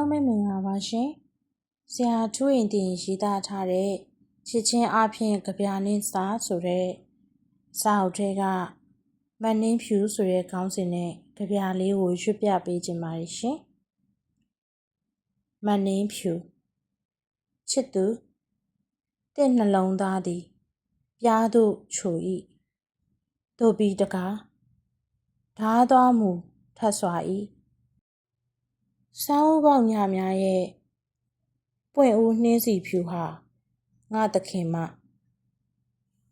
လုံးပဲမင်္ဂလာပါရှင်။ဆရာထူးရင်တင်ရေးသားထားတဲ့ချစ်ချင်းအဖျင်ကြပြနှင်းစာဆိုတဲ့စာအုပ်ထဲကမန်နင်းဖြူဆိုတဲ့ခေါင်းစဉ်နဲ့ကြပြလေးကိုရွတ်ပြပေးခြင်းပါတယ်ရှင်။မန်နင်းဖြူချစ်သူတင့်နှလုံးသားသည်ပြားသို့ချို၏တို့ပြီးတကားဓာသွားမူထတ်စွာ၏ ဆောင်းဦးပေါက်ညများရဲ့ပွင့်ဦးနှင်းစီဖြူဟာငါသခင်မ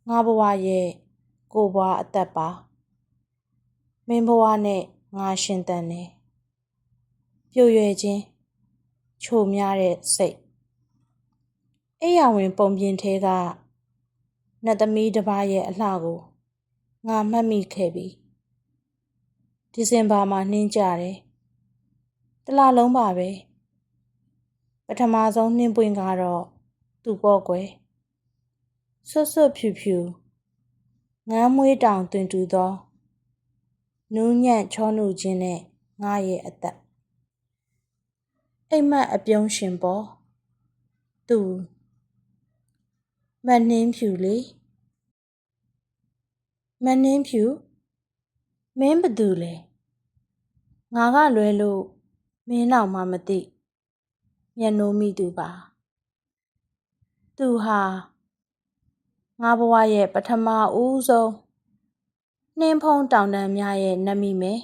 ငါဘဝရဲ့ကိုဘွားအသက်ပါမင်းဘဝနဲ့ငါရှင်တန်နေပြိုရွယ်ခြင်းချိုများတဲ့စိတ်အိယာဝင်ပုံပြင်ထဲကနတ်သမီးတစ်ပါးရဲ့အလှကိုငါမှတ်မိခဲ့ပြီဒီဇင်ဘာမှာနှင်းကြတယ် တလလုံးပါပဲပထမဆုံးနှင်းပွင့်ကတော့သူ့ပေါ့ကွယ်ဆွတ်ဆွတ်ဖြူဖြူငမ်းမွေးတောင်တွင်တူသောနူးညံ့ချောနုခြင်းနဲ့ငါရဲ့အသက်အိမ်မက်အပြုံးရှင်ပေါ်သူမနှင်းဖြူလေမနှင်းဖြူမင်းဘသူလဲငါကလွဲလို့ မင်းနောက်မှမသိမျက်နှိုးမိသူပါသူဟာငါဘဝရဲ့ပထမဦးဆုံးနှင်းဖုံးတောင်တန်းများရဲ့နမိမယ်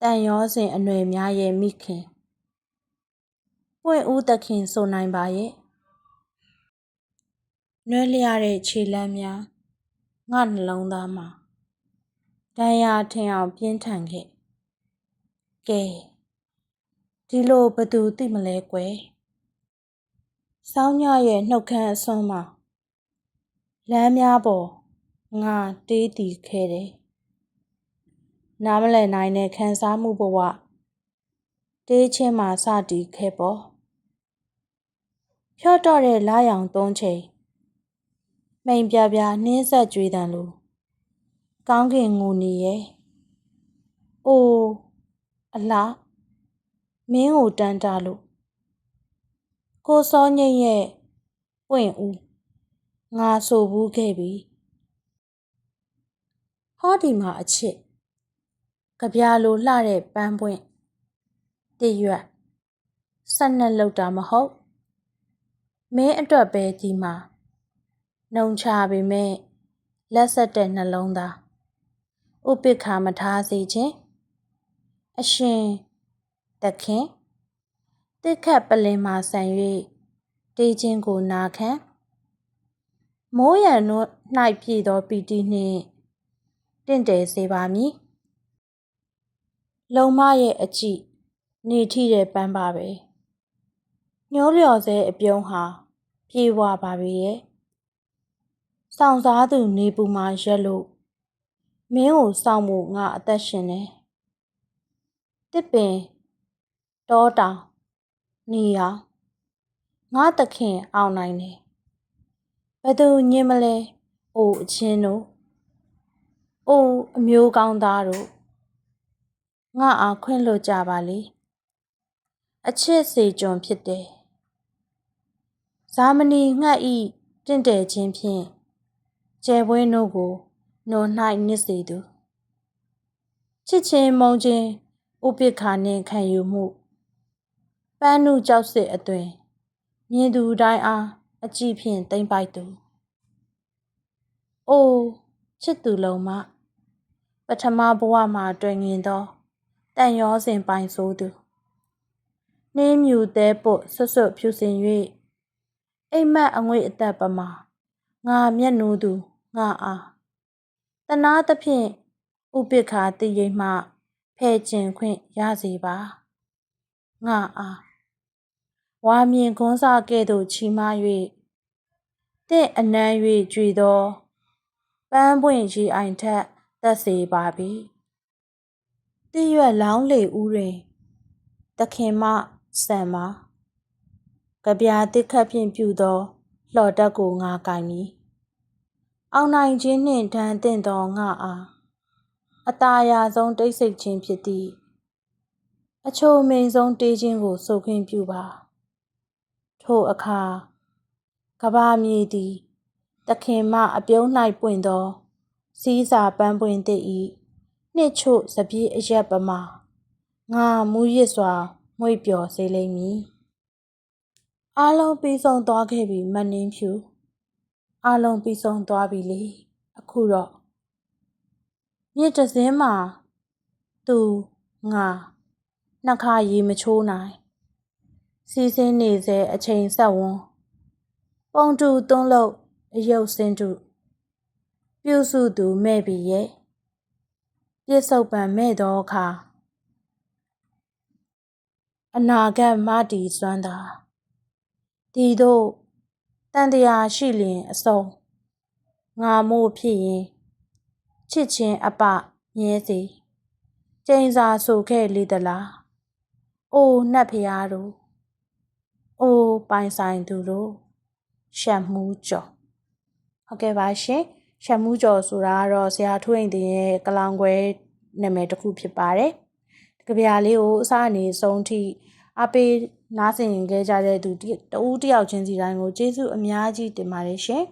တန်ရောစဉ်အနွယ်များရဲ့မိခင်ပွင့်ဦးသခင်ဆိုနိုင်ပါရဲ့နွဲလျရတဲ့ခြေလမ်းများငါနှလုံးသားမှာဒဏ်ရာထင်အောင်ပြင်းထန်ခဲ့ကဲ ဒီလိုဘသူသိမလဲကွယ်စောင်းညရဲ့နှုတ်ခမ်းအစွန်းမှာလမ်းများပေါ်ငါတေးတီခဲ့တယ်နားမလည်နိုင်တဲ့ခံစားမှုဘဝတေးချင်းမှာစတီးခဲ့ပေါ်ဖြော့တော့တဲ့လာရောင်သုံးချိန်မိန်ပြပြနှင်းဆက်ကြွေးတန်လိုကောင်းကင်ငူနေရဲ့အိုးအလား မင်းကိုတန်းတာလို့ကိုစောညိတ်ရဲ့ပွင့်ဦးငါဆိုဘူးခဲ့ပြီဟောဒီမှာအချစ်ကြပြလိုလှတဲ့ပန်းပွင့်တရွက်ဆက်နှစ်လောက်တာမဟုတ်မင်းအတွက်ပဲဒီမှာနှုံချပေမဲ့လက်ဆက်တဲ့နှလုံးသားဥပိ္ပခာမထားစေခြင်းအရှင် သခင်တစ်ခတ်ပလင်မာဆန်၍တေးခြင်းကိုနာခံမိုးရံနှ၌ပြည့်သောပီတိနှင့်တင့်တယ်စေပါမည်လုံမရဲ့အကြည့်နေထိတဲ့ပန်းပါပဲညှိုးလျော်စေအပြုံးဟာ ပြေဝပါပြီရဲ့ဆောင်စားသူနေပူမှာရက်လို့မင်းကိုစောင့်မှုငါအသက်ရှင်နေတစ်ပင် တောတောင်နေရောင်ငါသခင်အောင်နိုင်တယ်ဘသူညင်မလဲအိုအချင်းတို့အိုအမျိုးကောင်းသားတို့ငါအားခွင့်လွတ်ကြပါလေအချစ်စေကြုံဖြစ်တယ်ဇာမနီငှက်ဤတင့်တယ်ခြင်းဖြင့်ကျဲပွဲတို့ကိုနို၌နစ်စေသူချစ်ချင်းမုံချင်းဥပိ္ပခာနှင့်ခံယူမှု ပန်းနုကြောက်စစ်အသွင်မြင်သူတိုင်းအားအကြည့်ဖြင့်တိမ့်ပိုက်သူအိုးချစ်သူလုံးမပထမဘဝမှာတွေ့ငင်သောတန်ရောစဉ်ပိုင်ဆိုးသူနှင်းမြူသေးပုတ်ဆွတ်ဆွတ်ဖြူစင်၍အိမ်မက်အငွေ့အသက်ပမာငါမျက်နှိုးသူငါအားတနာသဖြင့်ဥပိ္ပခာတည်ရိပ်မှဖဲ့ကျင်ခွင့်ရစေပါ ငါအားဝါမြင်ခွန်းစားကဲ့သို့ချီမား၍တင့်အနမ်း၍ကြွေသောပန်းပွင့်ရီအိုင်ထက်သက်စေပါပြီတည့်ရွက်လောင်းလေဦးတွင်သခင်မဆံပါကြပြာတစ်ခတ်ဖြင့်ပြူသောလှော်တက်ကိုငါကင်မည်အောင်နိုင်ခြင်းနှင့်ဒဏ်သင့်သောငါအားအตาရာဆုံးတိတ်ဆိတ်ခြင်းဖြစ်သည် အချိုမိန်ဆုံးတေးခြင်းကိုဆိုခွင့်ပြုပါထို့အခါကဘာမြေသည်သခင်မအပြုံး၌ပွင့်သောစီးစာပန်းပွင့်သည့်ဤနှစ်ချို့စပြည့်အရက်ပမာငါမူရစ်စွာမွေ့ပျော်စေလိမ့်မည်အားလုံးပြီးဆုံးသွားခဲ့ပြီမနှင်းဖြူအားလုံးပြီးဆုံးသွားပြီလေအခုတော့မြစ်တစ်စင်းမှာသူငါ နှစ်ခါရေမချိုးနိုင်စီးစင်းနေစေအချိန်ဆက်ဝန်းပုံတူသွန်းလို့အယုတ်စင်းတူပြုစုသူမဲ့ပြီရဲ့ပြစ်စုံပံမဲ့သောအခါအနာဂတ်မတီစွမ်းသာဒီတို့တန်တရားရှိလျင်အစုံငါမို့ဖြစ်ရင်ချစ်ချင်းအပမြဲစီကျိန်စာဆိုခဲ့လေသလား အိုနှက်ဖျားတို့အိုပိုင်ဆိုင်သူတို့ရှက်မှုကြော်ဟုတ်ကဲ့ပါရှင်ရှက်မှုကြော်ဆိုတာကတော့ဆရာထွေးရင်တင်ရဲ့ကလောင်ခွဲနာမည်တစ်ခုဖြစ်ပါတယ်ကြပြာလေးကိုအစအနေဆုံးထိအပေးနားဆင်ခဲ့ကြတဲ့သူတဦးတယောက်ချင်းစီတိုင်းကိုကျေးဇူးအများကြီးတင်ပါတယ်ရှင်